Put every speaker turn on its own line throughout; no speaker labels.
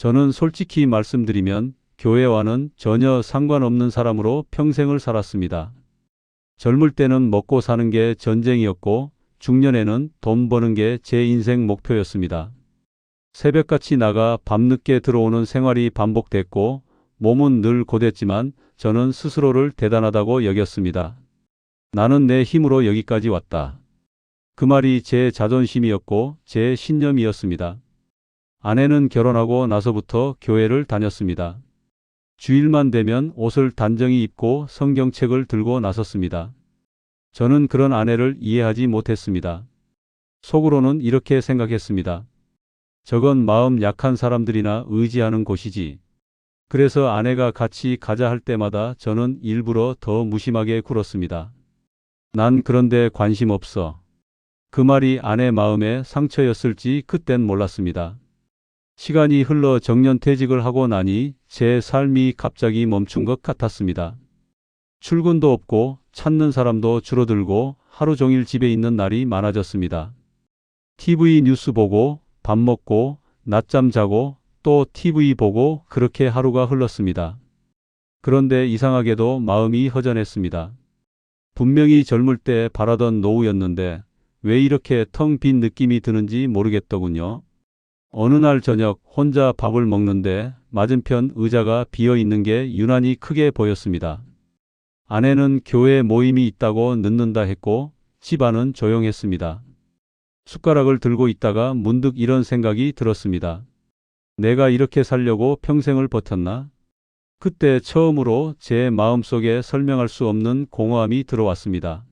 저는 솔직히 말씀드리면 교회와는 전혀 상관없는 사람으로 평생을 살았습니다. 젊을 때는 먹고 사는 게 전쟁이었고 중년에는 돈 버는 게 제 인생 목표였습니다. 새벽같이 나가 밤늦게 들어오는 생활이 반복됐고 몸은 늘 고됐지만 저는 스스로를 대단하다고 여겼습니다. 나는 내 힘으로 여기까지 왔다. 그 말이 제 자존심이었고 제 신념이었습니다. 아내는 결혼하고 나서부터 교회를 다녔습니다. 주일만 되면 옷을 단정히 입고 성경책을 들고 나섰습니다. 저는 그런 아내를 이해하지 못했습니다. 속으로는 이렇게 생각했습니다. 저건 마음 약한 사람들이나 의지하는 곳이지. 그래서 아내가 같이 가자 할 때마다 저는 일부러 더 무심하게 굴었습니다. 난 그런데 관심 없어. 그 말이 아내 마음에 상처였을지 그땐 몰랐습니다. 시간이 흘러 정년퇴직을 하고 나니 제 삶이 갑자기 멈춘 것 같았습니다. 출근도 없고 찾는 사람도 줄어들고 하루 종일 집에 있는 날이 많아졌습니다. TV 뉴스 보고 밥 먹고 낮잠 자고 또 TV 보고 그렇게 하루가 흘렀습니다. 그런데 이상하게도 마음이 허전했습니다. 분명히 젊을 때 바라던 노후였는데 왜 이렇게 텅 빈 느낌이 드는지 모르겠더군요. 어느 날 저녁 혼자 밥을 먹는데 맞은편 의자가 비어 있는 게 유난히 크게 보였습니다. 아내는 교회 모임이 있다고 늦는다 했고 집안은 조용했습니다. 숟가락을 들고 있다가 문득 이런 생각이 들었습니다. 내가 이렇게 살려고 평생을 버텼나? 그때 처음으로 제 마음속에 설명할 수 없는 공허함이 들어왔습니다.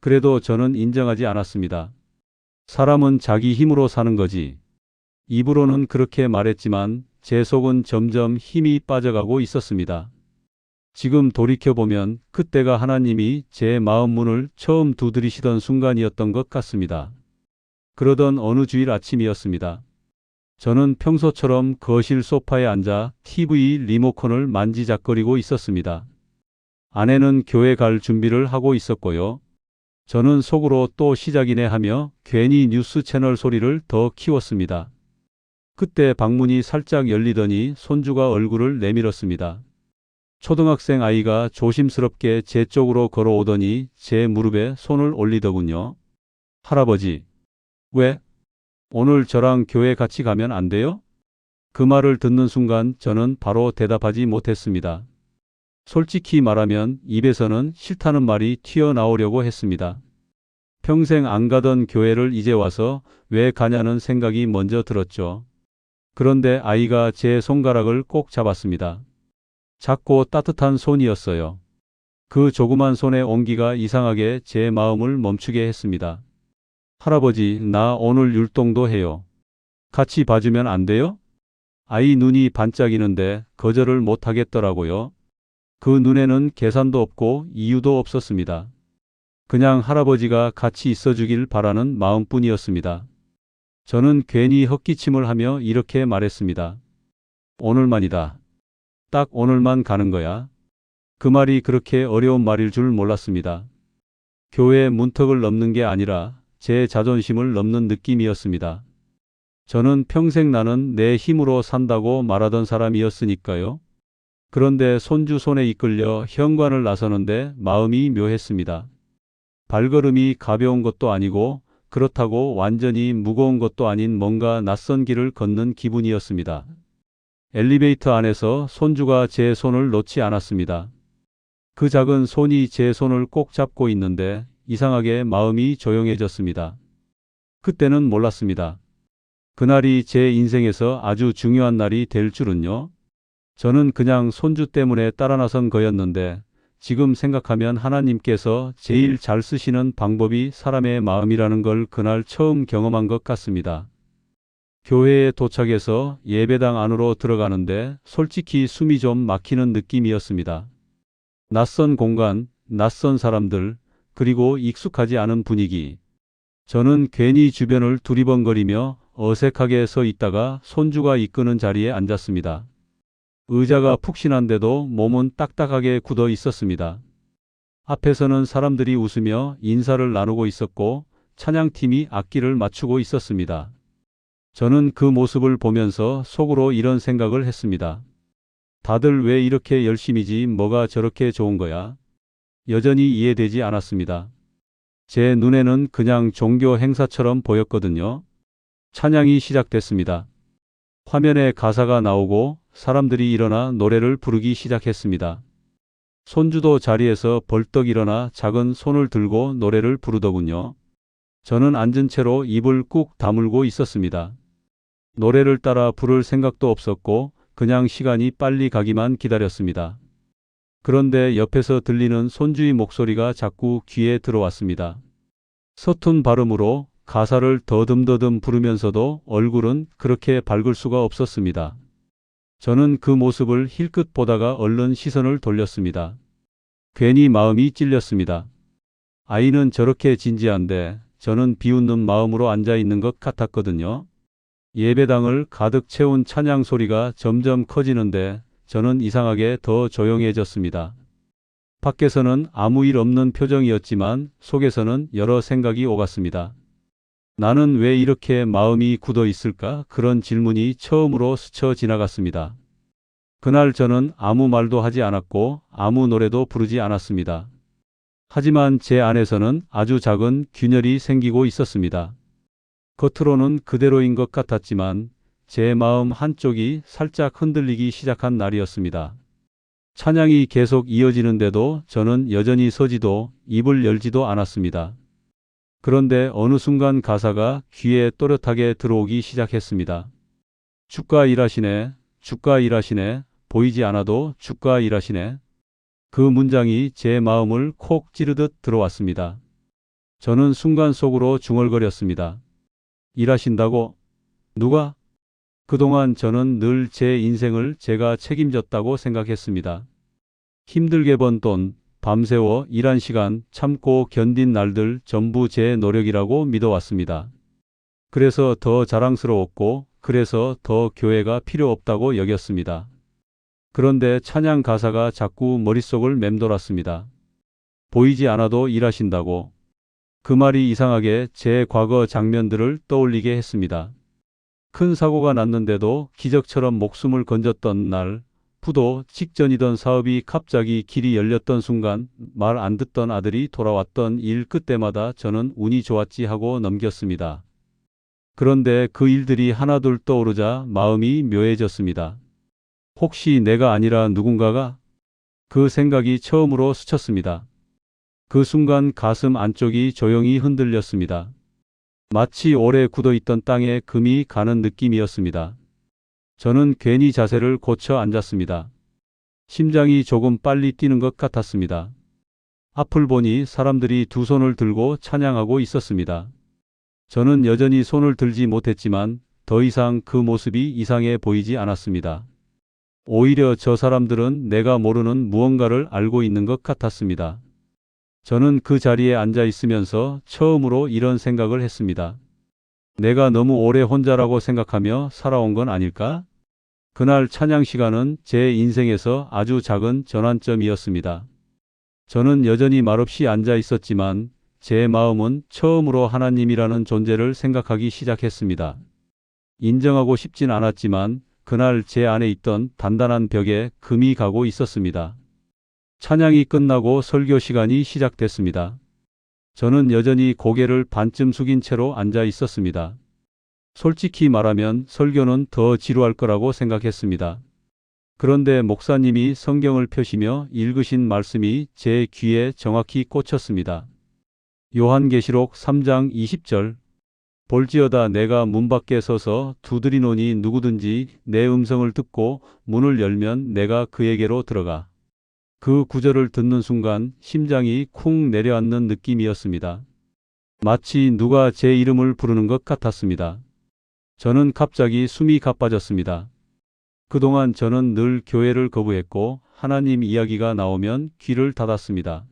그래도 저는 인정하지 않았습니다. 사람은 자기 힘으로 사는 거지. 입으로는 그렇게 말했지만 제 속은 점점 힘이 빠져가고 있었습니다. 지금 돌이켜보면 그때가 하나님이 제 마음 문을 처음 두드리시던 순간이었던 것 같습니다. 그러던 어느 주일 아침이었습니다. 저는 평소처럼 거실 소파에 앉아 TV 리모컨을 만지작거리고 있었습니다. 아내는 교회 갈 준비를 하고 있었고요. 저는 속으로 또 시작이네 하며 괜히 뉴스 채널 소리를 더 키웠습니다. 그때 방문이 살짝 열리더니 손주가 얼굴을 내밀었습니다. 초등학생 아이가 조심스럽게 제 쪽으로 걸어오더니 제 무릎에 손을 올리더군요. 할아버지, 왜? 오늘 저랑 교회 같이 가면 안 돼요? 그 말을 듣는 순간 저는 바로 대답하지 못했습니다. 솔직히 말하면 입에서는 싫다는 말이 튀어나오려고 했습니다. 평생 안 가던 교회를 이제 와서 왜 가냐는 생각이 먼저 들었죠. 그런데 아이가 제 손가락을 꼭 잡았습니다. 작고 따뜻한 손이었어요. 그 조그만 손의 온기가 이상하게 제 마음을 멈추게 했습니다. 할아버지, 나 오늘 율동도 해요. 같이 봐주면 안 돼요? 아이 눈이 반짝이는데 거절을 못 하겠더라고요. 그 눈에는 계산도 없고 이유도 없었습니다. 그냥 할아버지가 같이 있어 주길 바라는 마음뿐이었습니다. 저는 괜히 헛기침을 하며 이렇게 말했습니다. 오늘만이다. 딱 오늘만 가는 거야. 그 말이 그렇게 어려운 말일 줄 몰랐습니다. 교회 문턱을 넘는 게 아니라 제 자존심을 넘는 느낌이었습니다. 저는 평생 나는 내 힘으로 산다고 말하던 사람이었으니까요. 그런데 손주 손에 이끌려 현관을 나서는데 마음이 묘했습니다. 발걸음이 가벼운 것도 아니고 그렇다고 완전히 무거운 것도 아닌 뭔가 낯선 길을 걷는 기분이었습니다. 엘리베이터 안에서 손주가 제 손을 놓지 않았습니다. 그 작은 손이 제 손을 꼭 잡고 있는데 이상하게 마음이 조용해졌습니다. 그때는 몰랐습니다. 그날이 제 인생에서 아주 중요한 날이 될 줄은요. 저는 그냥 손주 때문에 따라 나선 거였는데 지금 생각하면 하나님께서 제일 잘 쓰시는 방법이 사람의 마음이라는 걸 그날 처음 경험한 것 같습니다. 교회에 도착해서 예배당 안으로 들어가는데 솔직히 숨이 좀 막히는 느낌이었습니다. 낯선 공간, 낯선 사람들, 그리고 익숙하지 않은 분위기. 저는 괜히 주변을 두리번거리며 어색하게 서 있다가 손주가 이끄는 자리에 앉았습니다. 의자가 푹신한데도 몸은 딱딱하게 굳어 있었습니다. 앞에서는 사람들이 웃으며 인사를 나누고 있었고 찬양팀이 악기를 맞추고 있었습니다. 저는 그 모습을 보면서 속으로 이런 생각을 했습니다. 다들 왜 이렇게 열심이지 뭐가 저렇게 좋은 거야? 여전히 이해되지 않았습니다. 제 눈에는 그냥 종교 행사처럼 보였거든요. 찬양이 시작됐습니다. 화면에 가사가 나오고 사람들이 일어나 노래를 부르기 시작했습니다. 손주도 자리에서 벌떡 일어나 작은 손을 들고 노래를 부르더군요. 저는 앉은 채로 입을 꾹 다물고 있었습니다. 노래를 따라 부를 생각도 없었고 그냥 시간이 빨리 가기만 기다렸습니다. 그런데 옆에서 들리는 손주의 목소리가 자꾸 귀에 들어왔습니다. 서툰 발음으로 가사를 더듬더듬 부르면서도 얼굴은 그렇게 밝을 수가 없었습니다. 저는 그 모습을 힐끗 보다가 얼른 시선을 돌렸습니다. 괜히 마음이 찔렸습니다. 아이는 저렇게 진지한데 저는 비웃는 마음으로 앉아 있는 것 같았거든요. 예배당을 가득 채운 찬양 소리가 점점 커지는데 저는 이상하게 더 조용해졌습니다. 밖에서는 아무 일 없는 표정이었지만 속에서는 여러 생각이 오갔습니다. 나는 왜 이렇게 마음이 굳어 있을까? 그런 질문이 처음으로 스쳐 지나갔습니다. 그날 저는 아무 말도 하지 않았고 아무 노래도 부르지 않았습니다. 하지만 제 안에서는 아주 작은 균열이 생기고 있었습니다. 겉으로는 그대로인 것 같았지만 제 마음 한쪽이 살짝 흔들리기 시작한 날이었습니다. 찬양이 계속 이어지는데도 저는 여전히 서지도 입을 열지도 않았습니다. 그런데 어느 순간 가사가 귀에 또렷하게 들어오기 시작했습니다. 주가 일하시네, 주가 일하시네, 보이지 않아도 주가 일하시네. 그 문장이 제 마음을 콕 찌르듯 들어왔습니다. 저는 순간 속으로 중얼거렸습니다. 일하신다고? 누가? 그동안 저는 늘 제 인생을 제가 책임졌다고 생각했습니다. 힘들게 번 돈, 밤새워 일한 시간, 참고 견딘 날들 전부 제 노력이라고 믿어왔습니다. 그래서 더 자랑스러웠고, 그래서 더 교회가 필요 없다고 여겼습니다. 그런데 찬양 가사가 자꾸 머릿속을 맴돌았습니다. 보이지 않아도 일하신다고. 그 말이 이상하게 제 과거 장면들을 떠올리게 했습니다. 큰 사고가 났는데도 기적처럼 목숨을 건졌던 날, 부도 직전이던 사업이 갑자기 길이 열렸던 순간 말 안 듣던 아들이 돌아왔던 일 그때마다 저는 운이 좋았지 하고 넘겼습니다. 그런데 그 일들이 하나둘 떠오르자 마음이 묘해졌습니다. 혹시 내가 아니라 누군가가? 그 생각이 처음으로 스쳤습니다. 그 순간 가슴 안쪽이 조용히 흔들렸습니다. 마치 오래 굳어있던 땅에 금이 가는 느낌이었습니다. 저는 괜히 자세를 고쳐 앉았습니다. 심장이 조금 빨리 뛰는 것 같았습니다. 앞을 보니 사람들이 두 손을 들고 찬양하고 있었습니다. 저는 여전히 손을 들지 못했지만 더 이상 그 모습이 이상해 보이지 않았습니다. 오히려 저 사람들은 내가 모르는 무언가를 알고 있는 것 같았습니다. 저는 그 자리에 앉아 있으면서 처음으로 이런 생각을 했습니다. 내가 너무 오래 혼자라고 생각하며 살아온 건 아닐까? 그날 찬양 시간은 제 인생에서 아주 작은 전환점이었습니다. 저는 여전히 말없이 앉아 있었지만 제 마음은 처음으로 하나님이라는 존재를 생각하기 시작했습니다. 인정하고 싶진 않았지만 그날 제 안에 있던 단단한 벽에 금이 가고 있었습니다. 찬양이 끝나고 설교 시간이 시작됐습니다. 저는 여전히 고개를 반쯤 숙인 채로 앉아 있었습니다. 솔직히 말하면 설교는 더 지루할 거라고 생각했습니다. 그런데 목사님이 성경을 펴시며 읽으신 말씀이 제 귀에 정확히 꽂혔습니다. 요한계시록 3장 20절 볼지어다 내가 문 밖에 서서 두드리노니 누구든지 내 음성을 듣고 문을 열면 내가 그에게로 들어가 그 구절을 듣는 순간 심장이 쿵 내려앉는 느낌이었습니다. 마치 누가 제 이름을 부르는 것 같았습니다. 저는 갑자기 숨이 가빠졌습니다. 그동안 저는 늘 교회를 거부했고 하나님 이야기가 나오면 귀를 닫았습니다.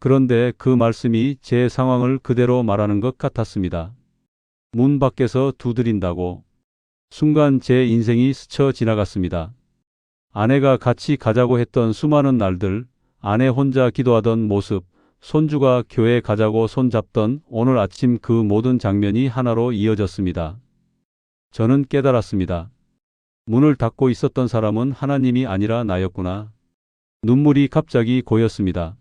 그런데 그 말씀이 제 상황을 그대로 말하는 것 같았습니다. 문 밖에서 두드린다고. 순간 제 인생이 스쳐 지나갔습니다. 아내가 같이 가자고 했던 수많은 날들, 아내 혼자 기도하던 모습, 손주가 교회 가자고 손잡던 오늘 아침 그 모든 장면이 하나로 이어졌습니다. 저는 깨달았습니다. 문을 닫고 있었던 사람은 하나님이 아니라 나였구나. 눈물이 갑자기 고였습니다.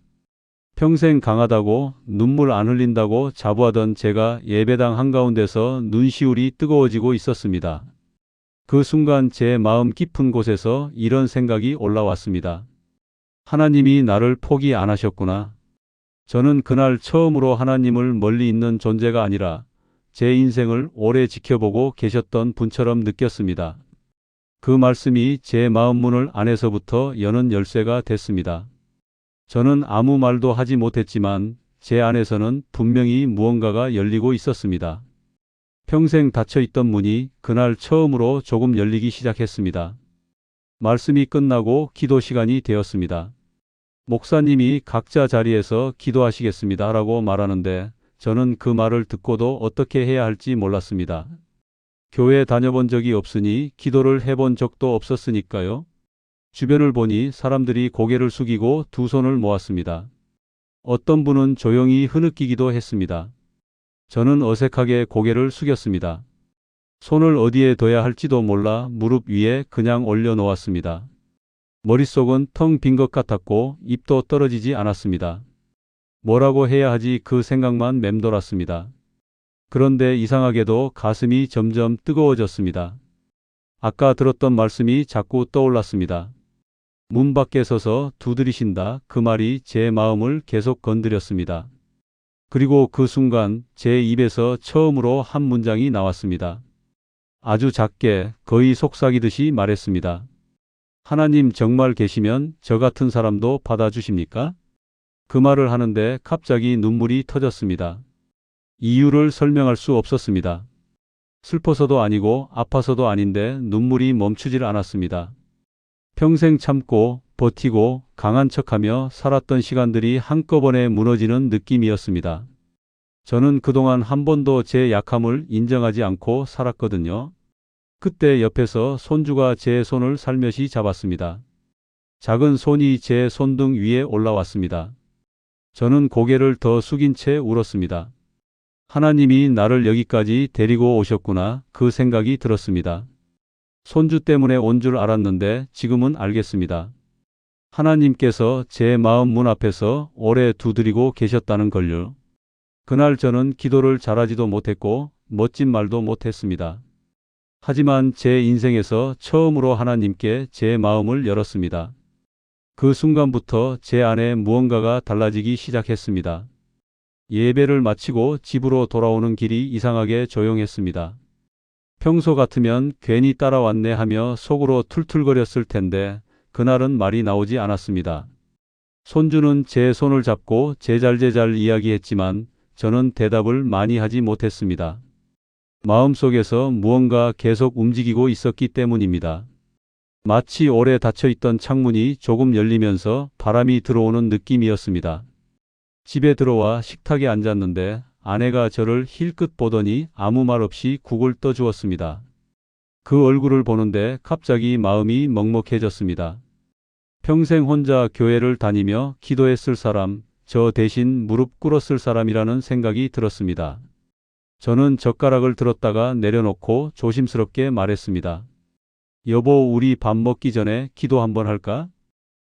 평생 강하다고 눈물 안 흘린다고 자부하던 제가 예배당 한가운데서 눈시울이 뜨거워지고 있었습니다. 그 순간 제 마음 깊은 곳에서 이런 생각이 올라왔습니다. 하나님이 나를 포기 안 하셨구나. 저는 그날 처음으로 하나님을 멀리 있는 존재가 아니라 제 인생을 오래 지켜보고 계셨던 분처럼 느꼈습니다. 그 말씀이 제 마음 문을 안에서부터 여는 열쇠가 됐습니다. 저는 아무 말도 하지 못했지만 제 안에서는 분명히 무언가가 열리고 있었습니다. 평생 닫혀 있던 문이 그날 처음으로 조금 열리기 시작했습니다. 말씀이 끝나고 기도 시간이 되었습니다. 목사님이 각자 자리에서 기도하시겠습니다. 라고 말하는데 저는 그 말을 듣고도 어떻게 해야 할지 몰랐습니다. 교회 다녀본 적이 없으니 기도를 해본 적도 없었으니까요. 주변을 보니 사람들이 고개를 숙이고 두 손을 모았습니다. 어떤 분은 조용히 흐느끼기도 했습니다. 저는 어색하게 고개를 숙였습니다. 손을 어디에 둬야 할지도 몰라 무릎 위에 그냥 올려놓았습니다. 머릿속은 텅 빈 것 같았고 입도 떨어지지 않았습니다. 뭐라고 해야 하지 그 생각만 맴돌았습니다. 그런데 이상하게도 가슴이 점점 뜨거워졌습니다. 아까 들었던 말씀이 자꾸 떠올랐습니다. 문 밖에 서서 두드리신다 그 말이 제 마음을 계속 건드렸습니다. 그리고 그 순간 제 입에서 처음으로 한 문장이 나왔습니다. 아주 작게 거의 속삭이듯이 말했습니다. 하나님 정말 계시면 저 같은 사람도 받아주십니까? 그 말을 하는데 갑자기 눈물이 터졌습니다. 이유를 설명할 수 없었습니다. 슬퍼서도 아니고 아파서도 아닌데 눈물이 멈추질 않았습니다. 평생 참고 버티고 강한 척하며 살았던 시간들이 한꺼번에 무너지는 느낌이었습니다. 저는 그동안 한 번도 제 약함을 인정하지 않고 살았거든요. 그때 옆에서 손주가 제 손을 살며시 잡았습니다. 작은 손이 제 손등 위에 올라왔습니다. 저는 고개를 더 숙인 채 울었습니다. 하나님이 나를 여기까지 데리고 오셨구나 그 생각이 들었습니다. 손주 때문에 온 줄 알았는데 지금은 알겠습니다. 하나님께서 제 마음 문 앞에서 오래 두드리고 계셨다는 걸요. 그날 저는 기도를 잘하지도 못했고 멋진 말도 못했습니다. 하지만 제 인생에서 처음으로 하나님께 제 마음을 열었습니다. 그 순간부터 제 안에 무언가가 달라지기 시작했습니다. 예배를 마치고 집으로 돌아오는 길이 이상하게 조용했습니다. 평소 같으면 괜히 따라왔네 하며 속으로 툴툴거렸을 텐데 그날은 말이 나오지 않았습니다. 손주는 제 손을 잡고 제잘제잘 이야기했지만 저는 대답을 많이 하지 못했습니다. 마음속에서 무언가 계속 움직이고 있었기 때문입니다. 마치 오래 닫혀있던 창문이 조금 열리면서 바람이 들어오는 느낌이었습니다. 집에 들어와 식탁에 앉았는데 아내가 저를 힐끗 보더니 아무 말 없이 국을 떠주었습니다. 그 얼굴을 보는데 갑자기 마음이 먹먹해졌습니다. 평생 혼자 교회를 다니며 기도했을 사람, 저 대신 무릎 꿇었을 사람이라는 생각이 들었습니다. 저는 젓가락을 들었다가 내려놓고 조심스럽게 말했습니다. 여보, 우리 밥 먹기 전에 기도 한번 할까?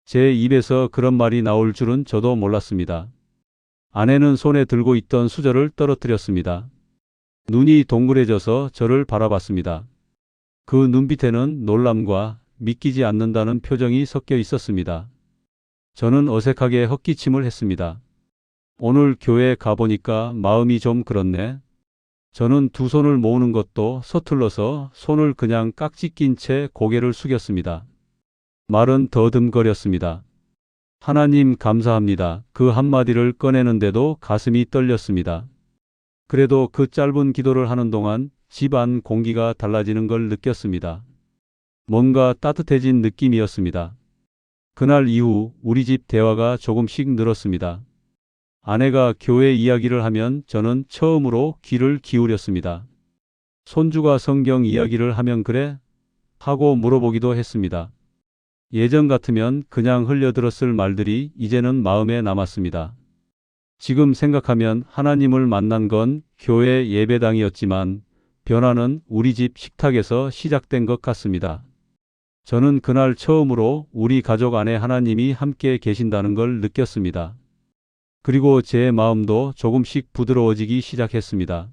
제 입에서 그런 말이 나올 줄은 저도 몰랐습니다. 아내는 손에 들고 있던 수저를 떨어뜨렸습니다. 눈이 동그래져서 저를 바라봤습니다. 그 눈빛에는 놀람과 믿기지 않는다는 표정이 섞여 있었습니다. 저는 어색하게 헛기침을 했습니다. 오늘 교회 가보니까 마음이 좀 그렇네. 저는 두 손을 모으는 것도 서툴러서 손을 그냥 깍지 낀 채 고개를 숙였습니다. 말은 더듬거렸습니다. 하나님 감사합니다. 그 한마디를 꺼내는데도 가슴이 떨렸습니다. 그래도 그 짧은 기도를 하는 동안 집 안 공기가 달라지는 걸 느꼈습니다. 뭔가 따뜻해진 느낌이었습니다. 그날 이후 우리 집 대화가 조금씩 늘었습니다. 아내가 교회 이야기를 하면 저는 처음으로 귀를 기울였습니다. 손주가 성경 이야기를 하면 그래? 하고 물어보기도 했습니다. 예전 같으면 그냥 흘려들었을 말들이 이제는 마음에 남았습니다. 지금 생각하면 하나님을 만난 건 교회 예배당이었지만 변화는 우리 집 식탁에서 시작된 것 같습니다. 저는 그날 처음으로 우리 가족 안에 하나님이 함께 계신다는 걸 느꼈습니다. 그리고 제 마음도 조금씩 부드러워지기 시작했습니다.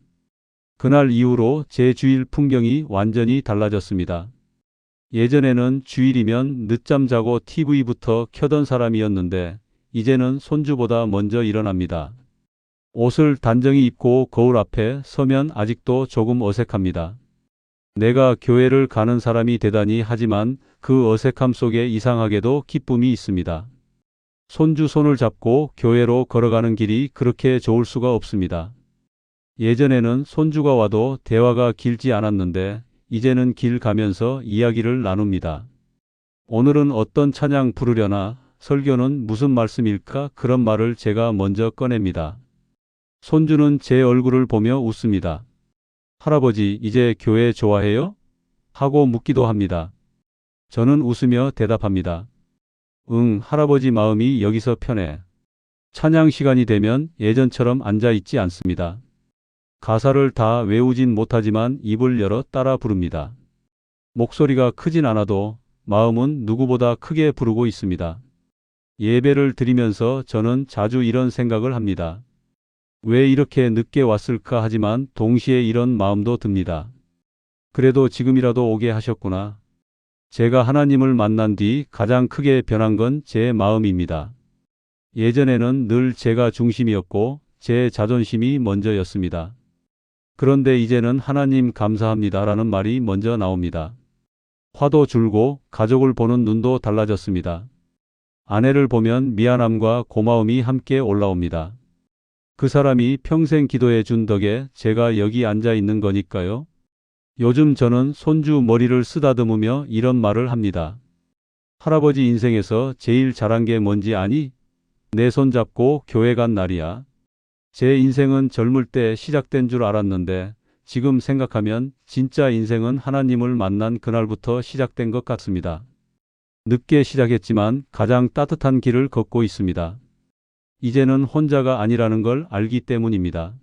그날 이후로 제 주일 풍경이 완전히 달라졌습니다. 예전에는 주일이면 늦잠 자고 TV부터 켜던 사람이었는데 이제는 손주보다 먼저 일어납니다. 옷을 단정히 입고 거울 앞에 서면 아직도 조금 어색합니다. 내가 교회를 가는 사람이 되다니 하지만 그 어색함 속에 이상하게도 기쁨이 있습니다. 손주 손을 잡고 교회로 걸어가는 길이 그렇게 좋을 수가 없습니다. 예전에는 손주가 와도 대화가 길지 않았는데 이제는 길 가면서 이야기를 나눕니다. 오늘은 어떤 찬양 부르려나 설교는 무슨 말씀일까 그런 말을 제가 먼저 꺼냅니다. 손주는 제 얼굴을 보며 웃습니다. 할아버지 이제 교회 좋아해요? 하고 묻기도 합니다. 저는 웃으며 대답합니다. 응, 할아버지 마음이 여기서 편해. 찬양 시간이 되면 예전처럼 앉아 있지 않습니다. 가사를 다 외우진 못하지만 입을 열어 따라 부릅니다. 목소리가 크진 않아도 마음은 누구보다 크게 부르고 있습니다. 예배를 드리면서 저는 자주 이런 생각을 합니다. 왜 이렇게 늦게 왔을까 하지만 동시에 이런 마음도 듭니다. 그래도 지금이라도 오게 하셨구나. 제가 하나님을 만난 뒤 가장 크게 변한 건 제 마음입니다. 예전에는 늘 제가 중심이었고 제 자존심이 먼저였습니다. 그런데 이제는 하나님 감사합니다 라는 말이 먼저 나옵니다. 화도 줄고 가족을 보는 눈도 달라졌습니다. 아내를 보면 미안함과 고마움이 함께 올라옵니다. 그 사람이 평생 기도해 준 덕에 제가 여기 앉아 있는 거니까요. 요즘 저는 손주 머리를 쓰다듬으며 이런 말을 합니다. 할아버지 인생에서 제일 잘한 게 뭔지 아니? 내 손 잡고 교회 간 날이야. 제 인생은 젊을 때 시작된 줄 알았는데 지금 생각하면 진짜 인생은 하나님을 만난 그날부터 시작된 것 같습니다. 늦게 시작했지만 가장 따뜻한 길을 걷고 있습니다. 이제는 혼자가 아니라는 걸 알기 때문입니다.